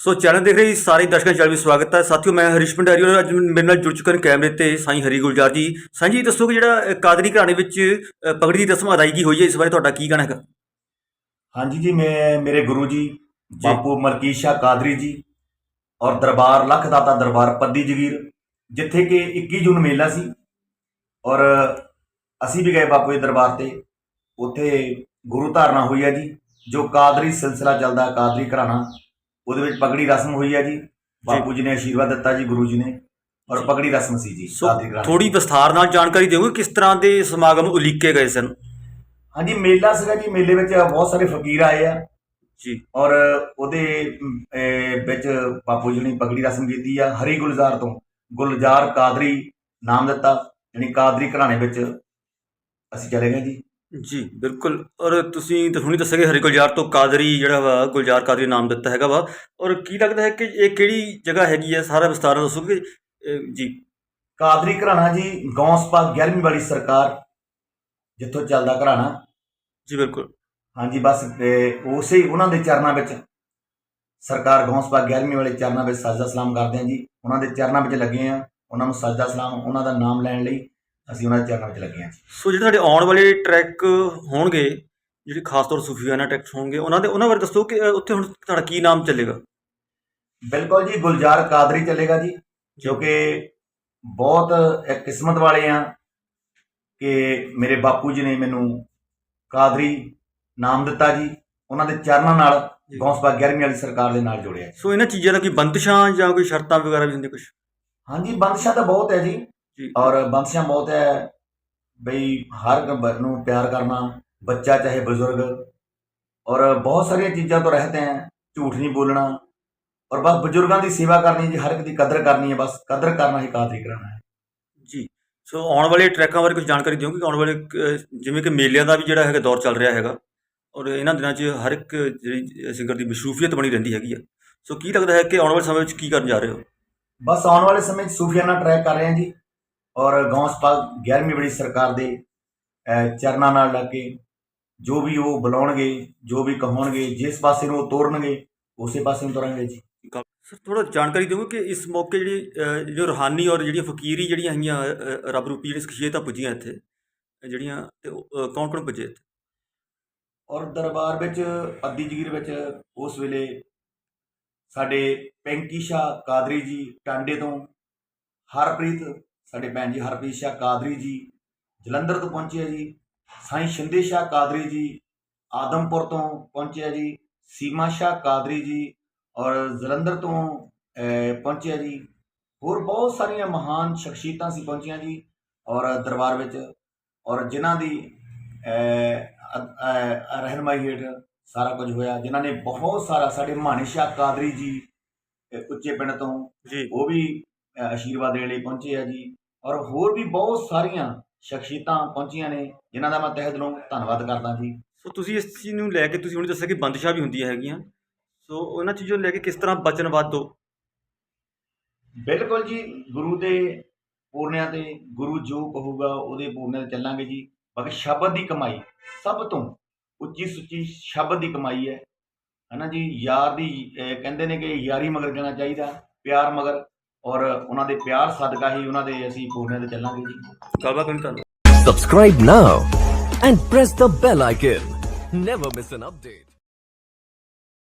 So channel ਦੇਖ ਰਹੇ ਸਾਰੇ ਦਰਸ਼ਕਾਂ ਦਾ ਵੀ ਸਵਾਗਤ ਹੈ। ਸਾਥੀਓ ਮੈਂ ਹਰੀਸ਼ ਭੰਡਾਰੀ ਔਰ ਅੱਜ ਮੇਰੇ ਨਾਲ ਜੁੜ ਚੁੱਕੇ ਨੇ ਕੈਮਰੇ ਤੇ ਸਾਈਂ ਹਰੀ ਗੁਲਜ਼ਾਰ ਜੀ। ਸਾਈਂ ਜੀ ਦੱਸੋ ਕਿ ਜਿਹੜਾ ਕਾਦਰੀ ਘਰਾਣੇ ਵਿੱਚ ਪਗੜੀ ਦੀ ਰਸਮ ਅਦਾਇਗੀ ਹੋਈ ਹੈ ਇਸ ਬਾਰੇ ਤੁਹਾਡਾ ਕੀ ਕਹਿਣਾ ਹੈਗਾ? ਹਾਂਜੀ ਜੀ ਮੈਂ ਮੇਰੇ ਗੁਰੂ ਜੀ ਬਾਪੂ ਮਲਕੀਤ ਸ਼ਾਹ ਕਾਦਰੀ ਜੀ ਔਰ ਦਰਬਾਰ ਲੱਖ ਦਾਤਾ ਦਰਬਾਰ ਪੱਦੀ ਜਗੀਰ ਜਿੱਥੇ ਕਿ 21 ਜੂਨ ਮੇਲਾ ਸੀ ਔਰ ਅਸੀਂ ਵੀ ਗਏ ਬਾਪੂ ਦੇ ਦਰਬਾਰ ਤੇ। ਉੱਥੇ ਗੁਰੂ ਧਾਰਨਾ ਹੋਈ ਹੈ ਜੀ ਜੋ ਕਾਦਰੀ ਸਿਲਸਿਲਾ ਚੱਲਦਾ ਕਾਦਰੀ ਘਰਾਣਾ। ਉਹਦੇ ਵਿੱਚ ਪਗੜੀ ਰਸਮ ਹੋਈ ਹੈ ਜੀ। ਬਾਪੂ ਜੀ ਨੇ ਆਸ਼ੀਰਵਾਦ ਦਿੱਤਾ ਜੀ ਗੁਰੂ ਜੀ ਨੇ ਔਰ ਪਗੜੀ ਰਸਮ ਸੀ ਜੀ ਸੋ ਥੋੜੀ ਵਿਸਥਾਰ ਨਾਲ ਜਾਣਕਾਰੀ ਦਿਓਗੇ ਕਿਸ ਤਰ੍ਹਾਂ ਦੇ ਸਮਾਗਮ ਉਲੀਕੇ ਗਏ ਸਨ? ਹਾਂਜੀ ਮੇਲਾ ਸੀਗਾ ਜੀ ਮੇਲੇ ਵਿੱਚ ਬਹੁਤ ਸਾਰੇ ਫਕੀਰ ਆਏ ਆ। ਜੀ। ਔਰ ਉਹਦੇ ਵਿੱਚ ਬਾਪੂ ਜੀ ਨੇ ਪਗੜੀ ਰਸਮ ਕੀਤੀ ਆ ਹਰੀ ਗੁਲਜ਼ਾਰ ਤੋਂ। ਗੁਲਜ਼ਾਰ ਕਾਦਰੀ ਨਾਮ ਦਿੱਤਾ ਯਾਨੀ ਕਾਦਰੀ ਘਰਾਣੇ ਵਿੱਚ ਅਸੀਂ ਚਲੇ ਗਏ ਜੀ। ਜੀ ਬਿਲਕੁਲ। ਔਰ ਤੁਸੀਂ ਤਾਂ ਹੁਣੀ ਦੱਸਿਆ ਕਿ ਹਰੀ ਗੁਲਜ਼ਾਰ ਤੋਂ ਕਾਦਰੀ ਜਿਹੜਾ ਵਾ ਗੁਲਜ਼ਾਰ ਕਾਦਰੀ ਨਾਮ ਦਿੱਤਾ ਹੈਗਾ ਵਾ। ਔਰ ਕੀ ਲੱਗਦਾ ਹੈ ਕਿ ਇਹ ਕਿਹੜੀ ਜਗ੍ਹਾ ਹੈਗੀ ਹੈ? ਸਾਰਾ ਵਿਸਤਾਰ ਨਾਲ ਦੱਸੋਗੇ? ਜੀ। ਕਾਦਰੀ ਘਰਾਣਾ ਜੀ ਗੌਂਸਪਾ 11ਵੀਂ ਵਾਲੀ ਸਰਕਾਰ ਜਿੱਥੋਂ ਚੱਲਦਾ ਘਰਾਣਾ। ਜੀ ਬਿਲਕੁਲ। ਹਾਂਜੀ ਬਸ ਉਸੇ ਉਹਨਾਂ ਦੇ ਚਰਨਾਂ ਵਿੱਚ ਸਰਕਾਰ ਗੌਂਸਪਾ 11ਵੀਂ ਵਾਲੇ ਚਰਨਾਂ ਵਿੱਚ ਸਜਦਾ ਸਲਾਮ ਕਰਦੇ ਹਾਂ ਜੀ। ਉਹਨਾਂ ਦੇ ਚਰਨਾਂ ਵਿੱਚ ਲੱਗੇ ਆ। ਉਹਨਾਂ ਨੂੰ ਸਜਦਾ ਸਲਾਮ ਉਹਨਾਂ ਦਾ ਨਾਮ ਲੈਣ ਲਈ ਅਸੀਂ ਉਹਨਾਂ ਦੇ ਚਰਨਾਂ ਵਿੱਚ ਲੱਗੇ ਹਾਂ ਸੋ ਜਿਹੜੇ ਸਾਡੇ ਆਉਣ ਵਾਲੇ ਟਰੈਕ ਹੋਣਗੇ ਜਿਹੜੇ ਖਾਸ ਤੌਰ ਸੁਫੀਆਨਾ ਟਰੈਕਸ ਹੋਣਗੇ ਉਹਨਾਂ ਦੇ ਉਹਨਾਂ ਬਾਰੇ ਦੱਸੋ ਕਿ ਉੱਥੇ ਹੁਣ ਤੁਹਾਡਾ ਕੀ ਨਾਮ ਚੱਲੇਗਾ? ਬਿਲਕੁਲ ਜੀ ਗੁਲਜ਼ਾਰ ਕਾਦਰੀ ਚੱਲੇਗਾ ਜੀ ਜੋ ਕਿ ਬਹੁਤ ਇੱਕ ਕਿਸਮਤ ਵਾਲੇ ਆ ਕਿ ਮੇਰੇ ਬਾਪੂ ਜੀ ਨੇ ਮੈਨੂੰ ਕਾਦਰੀ ਨਾਮ ਦਿੱਤਾ ਜੀ ਉਹਨਾਂ ਦੇ ਚਰਨਾਂ ਨਾਲ। ਗੌਂਸਬਾ 11ਵੀਂ ਵਾਲੀ ਸਰਕਾਰ ਦੇ ਨਾਲ ਜੋੜਿਆ ਸੋ ਇਹਨਾਂ ਚੀਜ਼ਾਂ ਦਾ ਕੋਈ ਬੰਦਸ਼ਾਂ ਜਾਂ ਕੋਈ ਸ਼ਰਤਾਂ ਵਗੈਰਾ ਵੀ ਹੁੰਦੀਆਂ ਕੁਝ ਹਾਂਜੀ ਬੰਦਸ਼ਾਂ ਤਾਂ ਬਹੁਤ ਹੈ ਜੀ ਔਰ ਬੰਦਸ਼ਾਂ ਬਹੁਤ ਹੈ ਬਈ ਹਰ ਬ- ਨੂੰ ਪਿਆਰ ਕਰਨਾ ਬੱਚਾ ਚਾਹੇ ਬਜ਼ੁਰਗ ਔਰ ਬਹੁਤ ਸਾਰੀਆਂ ਚੀਜ਼ਾਂ ਤੋਂ ਰਹਿਤ ਹੈ ਝੂਠ ਨਹੀਂ ਬੋਲਣਾ ਔਰ ਬਸ ਬਜ਼ੁਰਗਾਂ ਦੀ ਸੇਵਾ ਕਰਨੀ ਜੀ ਹਰ ਇੱਕ ਦੀ ਕਦਰ ਕਰਨੀ ਹੈ ਬਸ ਕਦਰ ਕਰਨਾ ਹੀ ਕਾਦਰੀ ਕਰਾਣਾ ਹੈ। ਜੀ ਸੋ ਆਉਣ ਵਾਲੇ ਟਰੈਕਾਂ ਬਾਰੇ ਕੁਝ ਜਾਣਕਾਰੀ ਦਿਓਗੇ? ਕਿ ਆਉਣ ਵਾਲੇ ਜਿਵੇਂ ਕਿ ਮੇਲਿਆਂ ਦਾ ਵੀ ਜਿਹੜਾ ਹੈਗਾ ਦੌਰ ਚੱਲ ਰਿਹਾ ਹੈਗਾ ਔਰ ਇਹਨਾਂ ਦਿਨਾਂ 'ਚ ਹਰ ਇੱਕ ਜਿਹੜੀ ਸਿੰਗਰ ਦੀ ਮਸ਼ਰੂਫੀਅਤ ਬਣੀ ਰਹਿੰਦੀ ਹੈਗੀ ਆ। ਸੋ ਕੀ ਲੱਗਦਾ ਹੈ ਕਿ ਆਉਣ ਵਾਲੇ ਸਮੇਂ ਵਿੱਚ ਕੀ ਕਰਨ ਜਾ ਰਹੇ ਹੋ? ਬਸ ਆਉਣ ਵਾਲੇ ਸਮੇਂ 'ਚ ਸੂਫੀਆਨਾ ਟਰੈਕ ਕਰ ਰਹੇ ਹਾਂ ਜੀ। ਔਰ ਗੌਂਸਪਾਲ 11ਵੀਂ ਬੜੀ ਸਰਕਾਰ ਦੇ ਚਰਨਾਂ ਨਾਲ ਲੱਗ ਕੇ ਜੋ ਵੀ ਉਹ ਬੁਲਾਉਣਗੇ ਜੋ ਵੀ ਕਹਾਉਣਗੇ ਜਿਸ ਪਾਸੇ ਨੂੰ ਉਹ ਤੋਰਨਗੇ ਉਸੇ ਪਾਸੇ ਨੂੰ ਤੁਰਾਂਗੇ ਜੀ। ਸਰ ਥੋੜਾ ਜਾਣਕਾਰੀ ਦਿਓਗੇ ਕਿ ਇਸ ਮੌਕੇ ਜਿਹੜੀ ਜੋ ਰੂਹਾਨੀ ਔਰ ਜਿਹੜੀਆਂ ਫਕੀਰੀ ਜਿਹੜੀਆਂ ਹੈਗੀਆਂ ਰੱਬ ਰੂਪੀ ਜਿਹੜੀਆਂ ਸ਼ਖਸੀਅਤਾਂ ਪੁੱਜੀਆਂ ਇੱਥੇ ਜਿਹੜੀਆਂ ਤੇ ਕੌਣ ਕੌਣ ਪੁੱਜੇ ਇੱਥੇ? ਔਰ ਦਰਬਾਰ ਵਿੱਚ ਅੱਦੀ ਜਗੀਰ ਵਿੱਚ ਉਸ ਵੇਲੇ ਸਾਡੇ ਪੈਂਕੀ ਸ਼ਾਹ ਕਾਦਰੀ ਜੀ ਟਾਂਡੇ ਤੋਂ ਹਰਪ੍ਰੀਤ ਸਾਡੇ ਭੈਣ ਜੀ ਹਰਪ੍ਰੀਤ ਸ਼ਾਹ ਕਾਦਰੀ ਜੀ ਜਲੰਧਰ ਤੋਂ ਪਹੁੰਚੇ ਆ ਜੀ ਸਾਈਂ ਸ਼ਿੰਦੇ ਸ਼ਾਹ ਕਾਦਰੀ ਜੀ ਆਦਮਪੁਰ ਤੋਂ ਪਹੁੰਚੇ ਆ ਜੀ ਸੀਮਾ ਸ਼ਾਹ ਕਾਦਰੀ ਜੀ ਔਰ ਜਲੰਧਰ ਤੋਂ ਪਹੁੰਚੇ ਆ ਜੀ। ਹੋਰ ਬਹੁਤ ਸਾਰੀਆਂ ਮਹਾਨ ਸ਼ਖਸੀਅਤਾਂ ਸੀ ਪਹੁੰਚੀਆਂ ਜੀ ਔਰ ਦਰਬਾਰ ਵਿੱਚ ਔਰ ਜਿਨ੍ਹਾਂ ਦੀ ਰਹਿਨਮਾਈ ਹੇਠ ਸਾਰਾ ਕੁਝ ਹੋਇਆ ਜਿਨ੍ਹਾਂ ਨੇ ਬਹੁਤ ਸਾਰਾ ਸਾਡੇ ਮਾਨੀ ਸ਼ਾਹ ਕਾਦਰੀ ਜੀ ਉੱਚੇ ਪਿੰਡ ਤੋਂ ਉਹ ਵੀ ਆਸ਼ੀਰਵਾਦ ਦੇਣ ਲਈ ਪਹੁੰਚੇ ਆ ਜੀ। ਔਰ ਹੋਰ ਵੀ ਬਹੁਤ ਸਾਰੀਆਂ ਸ਼ਖਸੀਅਤਾਂ ਪਹੁੰਚੀਆਂ ਨੇ ਜਿਨ੍ਹਾਂ ਦਾ ਮੈਂ ਤਹਿ ਦਿਲੋਂ ਧੰਨਵਾਦ ਕਰਦਾ ਜੀ। ਸੋ ਤੁਸੀਂ ਇਸ ਚੀਜ਼ ਨੂੰ ਲੈ ਕੇ ਤੁਸੀਂ ਹੁਣ ਦੱਸਿਆ ਕਿ ਬੰਦਸ਼ਾਂ ਵੀ ਹੁੰਦੀਆਂ ਹੈਗੀਆਂ। ਸੋ ਉਹਨਾਂ ਚੀਜ਼ਾਂ ਨੂੰ ਲੈ ਕੇ ਕਿਸ ਤਰ੍ਹਾਂ ਬਚਨਵਾਦ ਹੋ ਬਿਲਕੁਲ ਜੀ ਗੁਰੂ ਦੇ ਪੂਰਨਿਆਂ ਤੇ ਗੁਰੂ ਜੋ ਕਹੂਗਾ ਉਹਦੇ ਪੂਰਨਿਆਂ ਤੇ ਚੱਲਾਂਗੇ ਜੀ। ਬਾਕੀ ਸ਼ਬਦ ਦੀ ਕਮਾਈ ਸਭ ਤੋਂ ਉੱਚੀ ਸੁੱਚੀ ਸ਼ਬਦ ਦੀ ਕਮਾਈ ਹੈ। ਹਨਾ ਜੀ ਯਾਰ ਦੀ ਕਹਿੰਦੇ ਨੇ ਕਿ ਯਾਰੀ ਮਗਰ ਜਾਣਾ ਚਾਹੀਦਾ ਪਿਆਰ ਮਗਰ। ਔਰ ਉਹਨਾਂ ਦੇ ਪਿਆਰ ਸਦਕਾ ਹੀ ਉਹਨਾਂ ਦੇ ਅਸੀਂ ਪੂਰਨਿਆਂ ਤੇ ਚੱਲਾਂਗੇ ਜੀ ਗੱਲਬਾਤ ਕਰਨ ਤੁਹਾਨੂੰ Subscribe now and press the bell icon. Never miss an update.